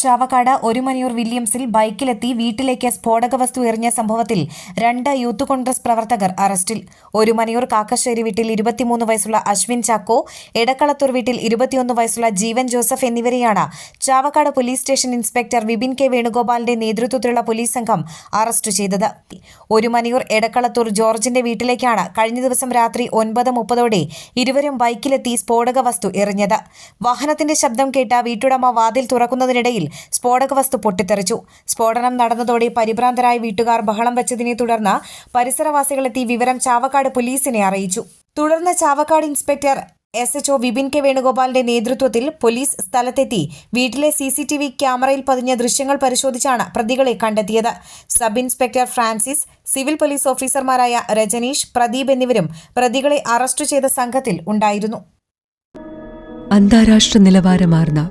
Chavakkad Orumanayur വില്യംസിൽ ബൈക്കിലെത്തി വീട്ടിലേക്ക് സ്ഫോടക വസ്തു എറിഞ്ഞ സംഭവത്തിൽ രണ്ട് യൂത്ത് കോൺഗ്രസ് പ്രവർത്തകർ അറസ്റ്റിൽ. ഒരുമനിയൂർ കാക്കശ്ശേരി വീട്ടിൽ ഇരുപത്തിമൂന്ന് വയസ്സുള്ള അശ്വിൻ ചാക്കോ എടക്കളത്തൂർ വീട്ടിൽ ഇരുപത്തിയൊന്ന് വയസ്സുള്ള ജീവൻ ജോസഫ് എന്നിവരെയാണ് Chavakkad police station inspector Vipin K വേണുഗോപാലിന്റെ നേതൃത്വത്തിലുള്ള പോലീസ് സംഘം അറസ്റ്റ് ചെയ്തത്. ഒരുമനിയൂർ എടക്കളത്തൂർ ജോർജിന്റെ വീട്ടിലേക്കാണ് കഴിഞ്ഞ ദിവസം രാത്രി ഒൻപത് മുപ്പതോടെ ഇരുവരും ബൈക്കിലെത്തി സ്ഫോടക വസ്തു എറിഞ്ഞത്. വാഹനത്തിന്റെ ശബ്ദം കേട്ട വീട്ടുടമ വാതിൽ തുറക്കുന്നതിനിടയിൽ സ്ഫോടക വസ്തു പൊട്ടിത്തെറിച്ചു. സ്ഫോടനം നടന്നതോടെ പരിഭ്രാന്തരായ വീട്ടുകാർ ബഹളം വെച്ചതിനെ തുടർന്ന് പരിസരവാസികളെത്തി വിവരം ചാവക്കാട് പോലീസിനെ അറിയിച്ചു. തുടർന്ന് Chavakkad inspector S HO Vipin K വേണുഗോപാലിന്റെ നേതൃത്വത്തിൽ പോലീസ് സ്ഥലത്തെത്തി. വീട്ടിലെ സി സി ടി വി ക്യാമറയിൽ പതിഞ്ഞ ദൃശ്യങ്ങൾ പരിശോധിച്ചാണ് പ്രതികളെ കണ്ടെത്തിയത്. Sub inspector Francis civil police ഓഫീസർമാരായ രജനീഷ് പ്രദീപ് എന്നിവരും പ്രതികളെ അറസ്റ്റ് ചെയ്ത സംഘത്തിൽ ഉണ്ടായിരുന്നു. അന്താരാഷ്ട്ര നിലവാരമാർന്ന